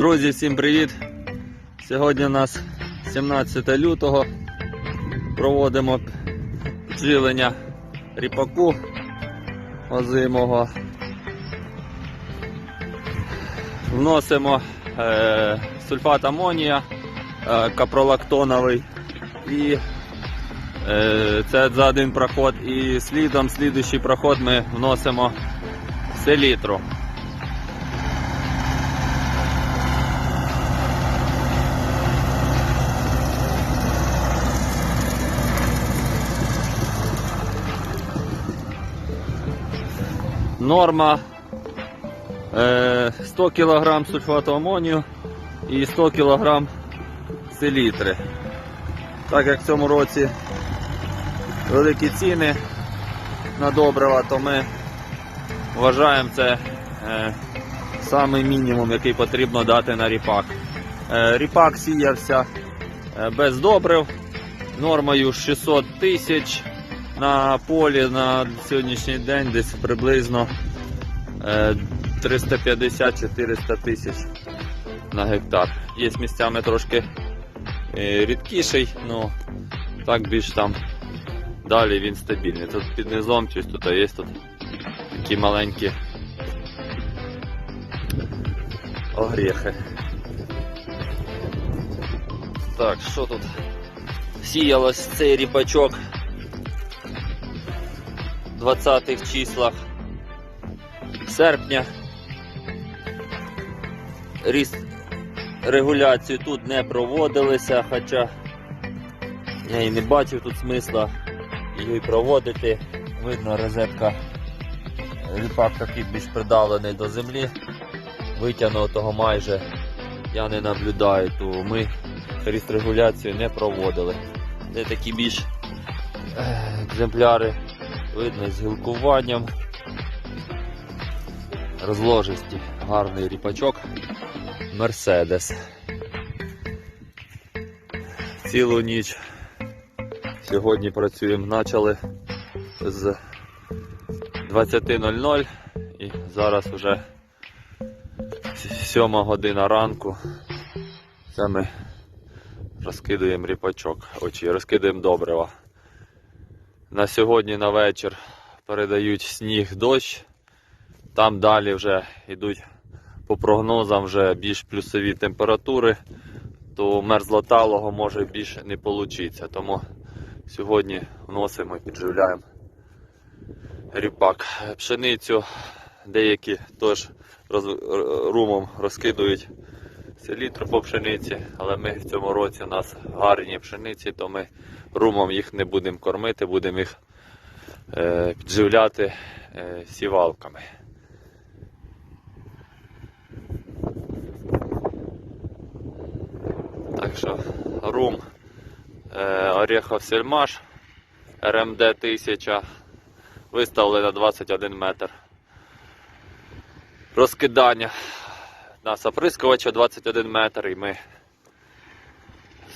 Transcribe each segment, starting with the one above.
Друзі, всім привіт! Сьогодні у нас 17 лютого. Проводимо підживлення ріпаку озимого. Вносимо е, сульфат амонія е, капролактоновий і е, це за один проход. І слідом слідуючий проход ми вносимо селітру. Норма е, 100 кг сульфату амонію і 100 кг селітри. Так як в цьому році великі ціни на добрива, то ми вважаємо це е, мінімум, який потрібно дати на ріпак. Е, ріпак сіявся е, без добрив нормою 600 тисяч на полі на сьогоднішній день десь приблизно е, 350-400 тисяч на гектар. Є місцями трошки е, рідкіший, але так більш там далі він стабільний. Тут під низом щось тут є тут такі маленькі огрехи. Так, що тут? Сіялось цей ріпачок 20-х числах серпня. Ріст регуляції тут не проводилися, хоча я і не бачив тут смисла її проводити. Видно, розетка ріпак такий більш придавлений до землі, витягнутого майже я не наблюдаю, то ми ріст регуляцію не проводили. Де такі більш е, екземпляри видно з гілкуванням. Розложисті, гарний ріпачок Мерседес. Цілу ніч сьогодні працюємо, почали з 20.00 і зараз вже 7 година ранку. Це ми розкидуємо ріпачок, очі, розкидаємо добрива. На сьогодні на вечір передають сніг дощ. Там далі вже йдуть по прогнозам вже більш плюсові температури, то мерзлоталого може більше не вийти. Тому сьогодні вносимо і підживляємо ріпак. Пшеницю деякі теж роз, румом розкидують селітру по пшениці, але ми в цьому році у нас гарні пшениці, то ми румом їх не будемо кормити, будемо їх е, підживляти е, сівалками. Так що рум е, Орехов Сельмаш РМД 1000 виставили на 21 метр. Розкидання у нас оприскувача 21 метр і ми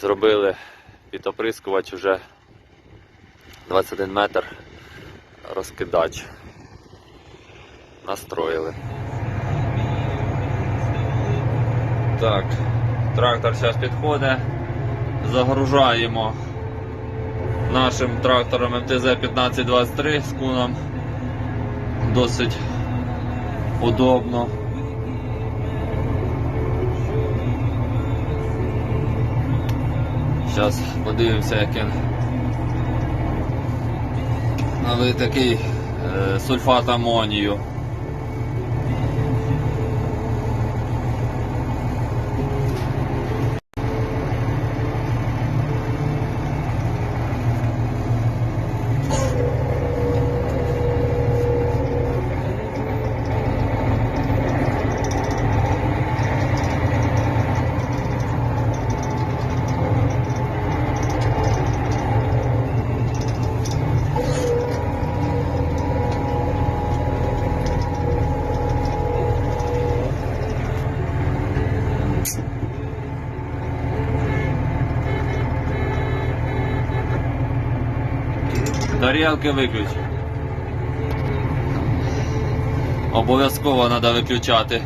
зробили під оприскувач вже 21 метр розкидач. Настроїли. Так, трактор зараз підходить. Загружаємо нашим трактором МТЗ 1523 з куном. Досить удобно. Зараз подивимося, як він налий такий е, сульфат амонію. Горілки виключив. Обов'язково треба виключати.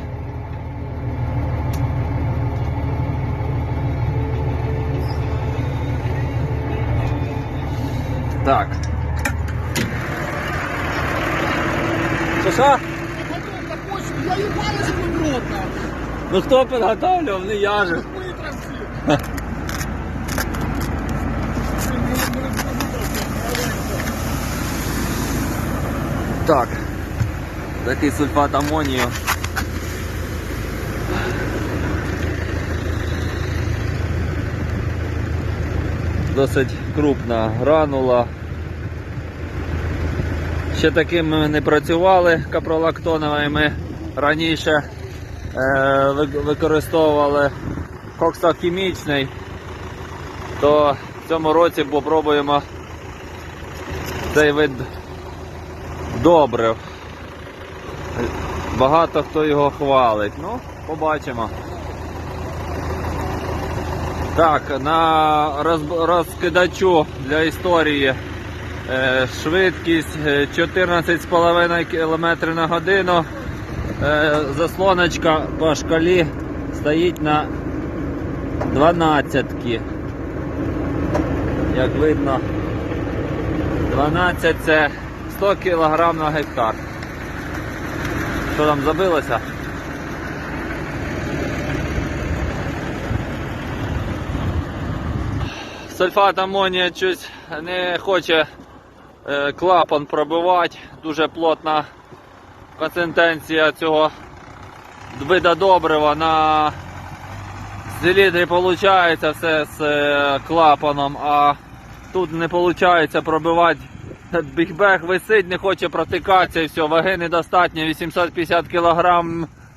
Так. Що що? Я їбаю, що ви Ну хто підготовлював, не я же. Так. Такий сульфат амонію. Досить крупна гранула. Ще таким ми не працювали капролактоновими. Раніше е, ви- використовували коксохімічний, то в цьому році попробуємо цей вид добрив. Багато хто його хвалить. Ну, побачимо. Так, на роз- розкидачу для історії е, швидкість е, 14,5 км на годину. Е, заслоночка по шкалі стоїть на 12. Як видно, 12 це 100 кг на гектар. Що там забилося? Сульфат амонія щось не хоче е, клапан пробивати. Дуже плотна консистенція цього вида добрива на селітрі виходить все з е, клапаном, а тут не виходить пробивати. Бігбег висить, не хоче протикатися і все, ваги недостатньо, 850 кг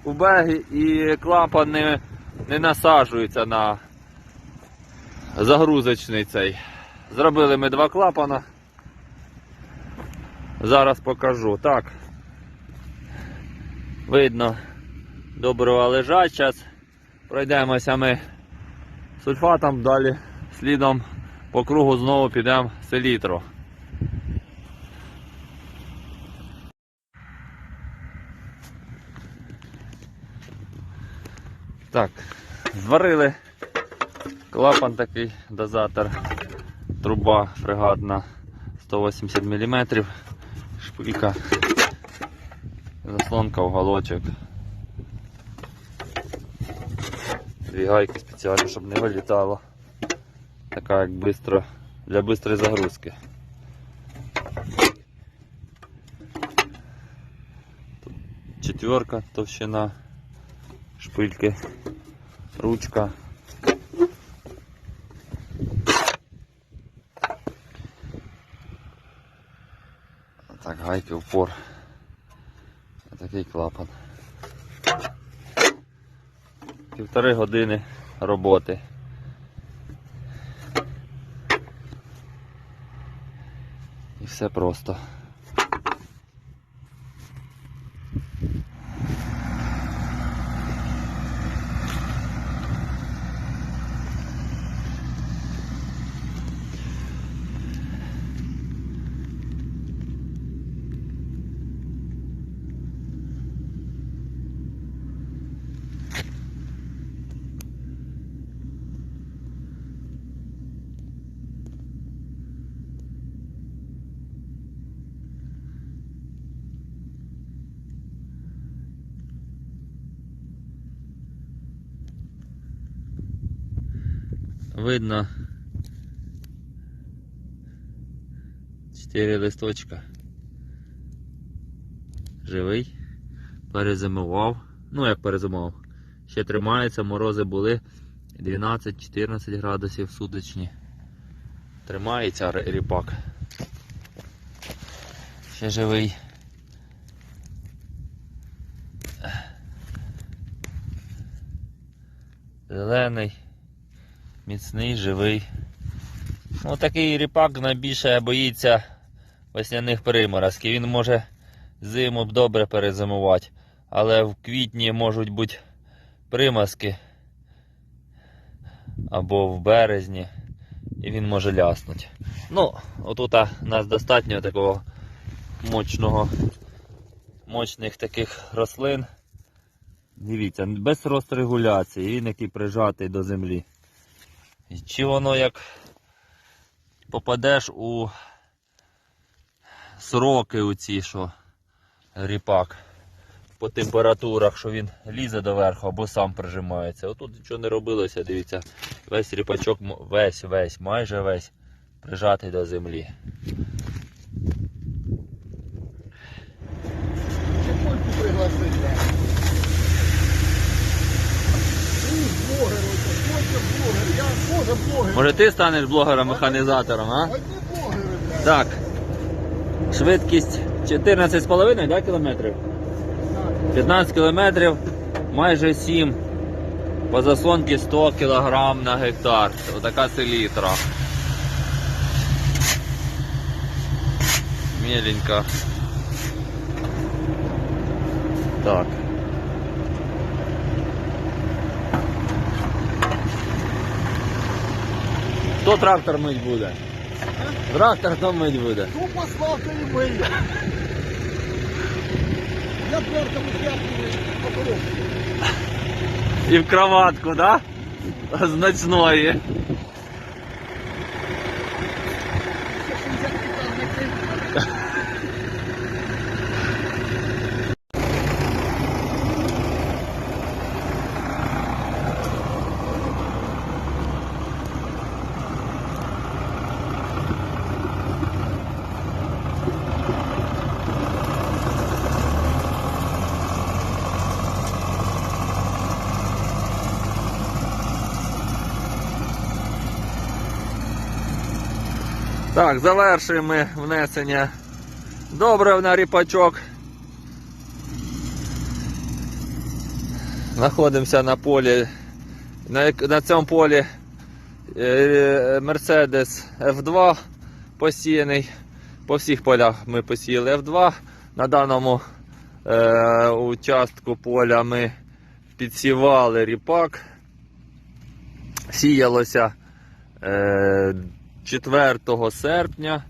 у бегі і клапан не, не насаджується на загрузочний цей. Зробили ми два клапана. Зараз покажу. Так. Видно, добрива лежать. Зараз пройдемося ми сульфатом, далі слідом по кругу знову підемо селітру. Так, зварили клапан такий дозатор, труба фрегатна 180 мм, шпилька, заслонка, уголочок. Дві гайки спеціально, щоб не вилітало. Така як бистро, для бистрої загрузки. Тут четверка товщина шпильки, ручка. Так, гайки, упор. Такий клапан. Півтори години роботи. І все просто. Видно 4 листочка. Живий. Перезимував. Ну як перезимував. Ще тримається, морози були 12-14 градусів суточні. Тримається ріпак. Ще живий. Зелений, міцний, живий. Ну, такий ріпак найбільше боїться весняних приморозків. Він може зиму добре перезимувати, але в квітні можуть бути примазки або в березні, і він може ляснути. Ну, отут у нас достатньо такого мощного, мощних таких рослин. Дивіться, без розрегуляції, він який прижатий до землі. І Чи воно як попадеш у сроки у ці, що ріпак по температурах, що він лізе доверху або сам прижимається. Отут нічого не робилося, дивіться, весь ріпачок, весь, весь, майже весь прижатий до землі. Чекольку пригласити. Ти блогер, ось, Котя блогер, я теж блогер. Може ти станеш блогером-механізатором, а? Так. Швидкість 14,5 да, кілометрів? 15 кілометрів, майже 7. По заслонці 100 кг на гектар. Отака селітра. Меленька. Так. Хто трактор мить буде? Трактор хто мить буде? Тупо Славка ти і вийде. Я витягую попорок. І в кроватку, да? З Так, завершуємо внесення добрив на ріпачок. Знаходимося на полі. На, на цьому полі е, Mercedes F2 посіяний. По всіх полях ми посіяли F2. На даному е, участку поля ми підсівали ріпак. Сіялося е, 4 серпня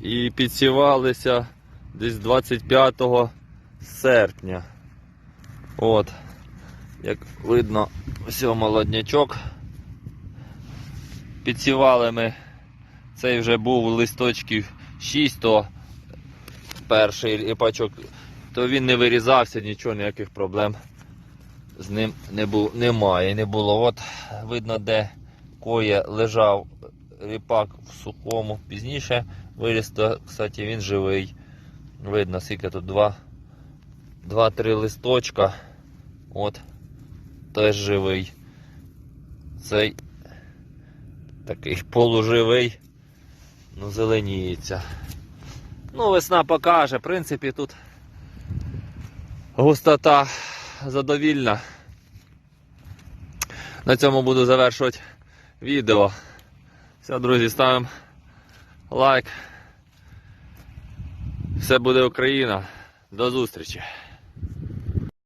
і підсівалися десь 25 серпня. От, як видно, ось молоднячок. Підсівали ми, цей вже був листочків 6, то перший ріпачок, то він не вирізався, нічого, ніяких проблем з ним не бу, немає, не було. От видно, де коє лежав ріпак в сухому. Пізніше виріс, кстати, він живий. Видно, скільки тут два, два-три листочка. От, теж живий. Цей такий полуживий, ну зеленіється. Ну, весна покаже, в принципі, тут густота задовільна. На цьому буду завершувати відео. Все, друзі, ставимо лайк. Все буде Україна. До зустрічі!